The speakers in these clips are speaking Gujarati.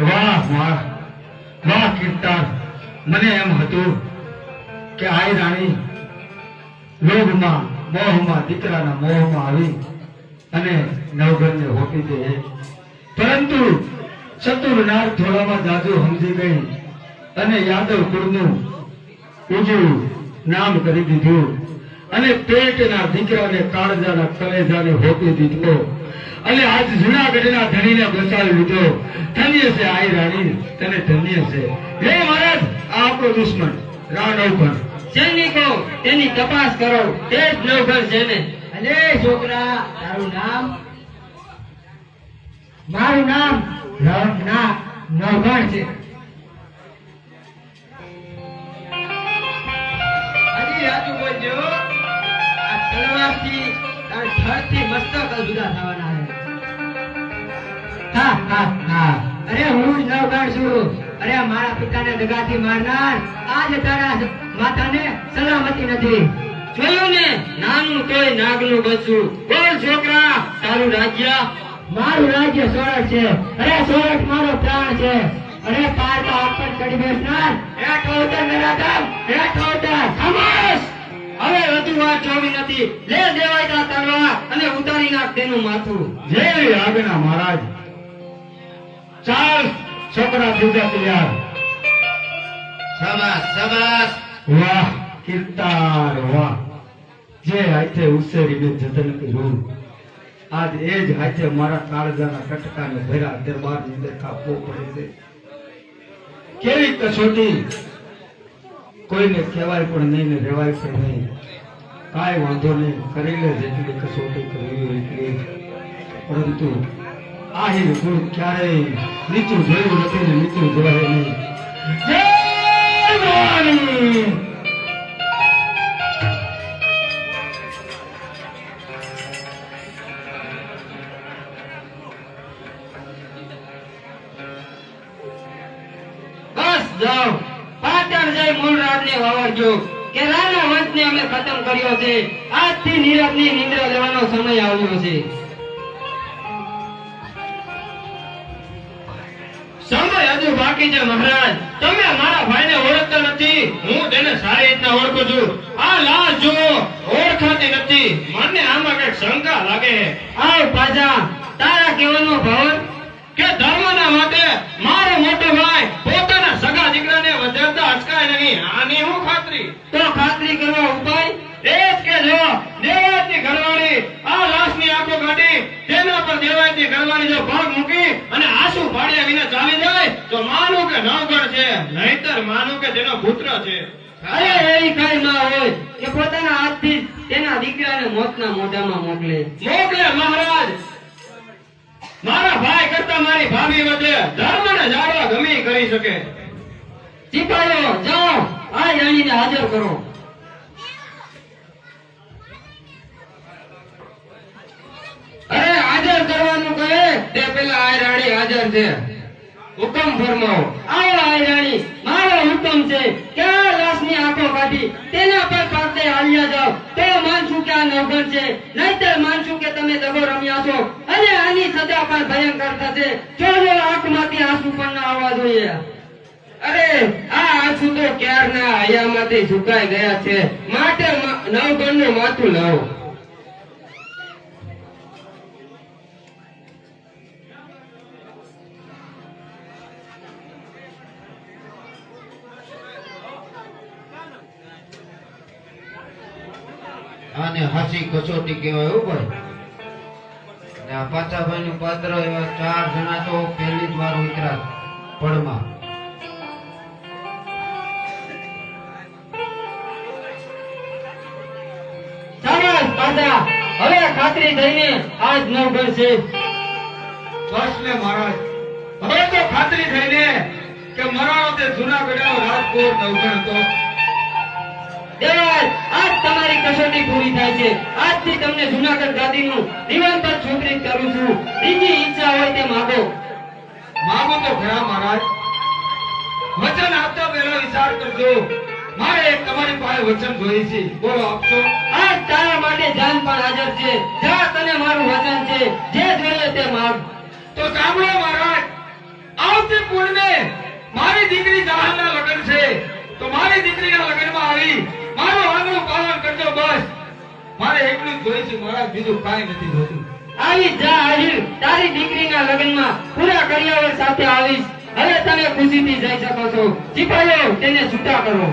વાહ વાહ. વાહ, કીર્તન. મને એમ હતું કે આઈ રાણી લોભમાં મોહમાં, દીકરાના મોહમાં આવી અને નવઘરને હોપી દે. પરંતુ ચતુર નાર થોડામાં દાદુ સમજી ગઈ અને યાદવ કુળનું ઉજળું નામ કરી દીધું અને પેટના દીકરાને કાળજાના કલેજાને હોપી દીધો. અને આજ જુનાગઢના ધણીને બચાવી લીધો. ધન્ય છે આઈ રાણી તને ધન્ય છે. હે મહારાજ આ આપણો દુશ્મન રાણવગણ સૈનિકો તેની તપાસ કરો તે જ નવઘર છે ને અલે છોકરા તારું નામ? મારું નામ રામ ના નવઘણ છે સાચું બોલજો આ તલવારથી અને થળથી મસ્તક જુદા થવાના છે. હા હા હા. અરે હું જ નવઘણ છું. અરે મારા પિતાને દગાથી મારનાર આજ તારા માતાને સલામતી નથી. જોયું ને? નાનું તોય નાગનું બચ્ચું બોલ છોકરા તારું રાજ્ય? મારું રાજ્ય સોરઠ છે. અરે સોરઠ મારો પ્રાણ છે. અરે પાર તો આપ પર ચડી બેસનાર. હે ઠોટર નરાધમ હે ઠોટર ખામોશ! હવે વધુ વાત જોવી નથી. લે દેવાય તા તલવાર અને ઉતારી નાખ તેનું માથું. જય આગના મહારાજ ચાલ છોકરા થઈ તૈયાર શાબાશ શાબાશ. વાહ કીર્તાર વાહ. જે હાથે ઉછેરીને જતન કર્યું. આજ એ જ હાથે મારા કાળજાના કટકાને ભર્યા દરબારની અંદર કાપવો પડે છે. કેવી કસોટી? કોઈને કહેવાય પણ નહીં ને રેવાય પણ નહીં. કાંઈ વાંધો નહીં કરી લે જેટલી કસોટી કરવી હોય એટલી પરંતુ આહિર ગુણ ક્યારેય નીચું જોયું નથી ને નીચું જોવાય નહીં. જય ભવાની! વાવરજો. કે રાણા વંશને અમે ખતમ કર્યો છે. આજથી નીરજની નિંદ્રા લેવાનો સમય આવ્યો છે. સમય હજુ બાકી છે મહારાજ. તમે મારા ભાઈને ઓળખતા નથી. હું તેને સારી રીતના ઓળખું છું. આ લાશ જુઓ ઓળખાતી નથી મને આમાં કંઈક શંકા લાગે. આવ પાછા. તારા કહેવાનો ભાવ? કે ધર્મના માટે મારો મોટો ભાઈ પોતાના સગા દીકરાને વધેરતા અટકાય નહીં. આની હું ખાતરી? તો ખાતરી કરવા ઉપાય? એ જ કે જો દેવાયતની ઘરવાળી આ લાશની આંખો કાઢી તેના પર દેવાયતની ઘરવાળી જો ભાગ અને આંસુ પાડ્યા વિના ચાલી જાય તો માનું કે નવગણ છે નહીતર માનું કે તેનો પુત્ર છે. અરે એવી કઈ ના હોય કે પોતાના હાથથી તેના દીકરાને મોતના મોઢામાં મોકલે. મોકલે મહારાજ. મારા ભાઈ કરતા મારી ભાભી વધે ધર્મને જાળવા ગમે કરી શકે. સિપાહીઓ જાઓ આ જાણીને હાજર કરો અરે હાજર કરવાનું કહે તે પેલા આ રાણી હાજર છે. હુકમ ફરમાવો. આવો આ રાણી મારો હુકમ છે કે લાશની આંખો કાઢી તેના પર પાતે હાલ્યા જાઓ. તો માનશું કે આ નવગણ છે. નહીતર માનશું કે તમે દગો રમ્યા છો. અને આની સજા પણ ભયંકર થશે. જોજો, આંખમાંથી આંસુ પણ ના આવવા જોઈએ. અરે, આ આંસુ તો ક્યારના હૈયામાંથી સુકાઈ ગયા છે. માટે નવગણનું માથું લાવો. આને હાસી કસોટી કહેવાય ભાઈ. ને આ પાછાભાઈ નું પાત્ર એવા ચાર જણા તો પહેલી જ વાર ઉતરા પડમાં. પાછા. હવે ખાતરી થઈને આજ નવગણ છે. બસ ને મહારાજ. હવે તો ખાતરી થઈને કે મરાણો તે જુનાગઢનો રાજકોટ નવગણ હતો દેવાજ આજ તમારી કસોટી પૂરી થાય છે. આજથી તમને જુનાગઢ ગાદીનું નિરંતર સ્વીકૃત કરું છું. બીજી ઈચ્છા હોય તે માગો. માગો તો ઘણા, મહારાજ. વચન આપતા પહેલા વિચાર કરજો. મારે એક તમારી પાસે વચન જોઈએ છે. બોલો, આપશો? આજ તારા માટે જાન પણ હાજર છે. જા, તને મારું વચન છે. જે જોઈએ તે માગ. તો સાંભળો, મહારાજ. આવ આવતી પૂર્ણે મારી દીકરી જાહરના લગ્ન છે. તો મારી દીકરીના મારે એટલું જ જોઈશું મારા બીજું કાંઈ નથી જોતું. આવી જા આહિર તારી દીકરીના લગ્નમાં પૂરા કરિયાવર સાથે આવીશ. હવે તમે ખુશીથી જઈ શકો છો. સિપાહીઓ તેને છૂટા કરો.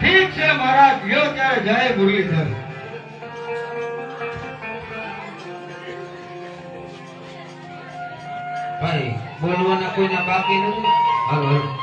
ઠીક છે મહારાજ ગયો ત્યારે જય મુરલીધર. ભાઈ બોલવાના કોઈના બાકી નથી? હાલો હાલો.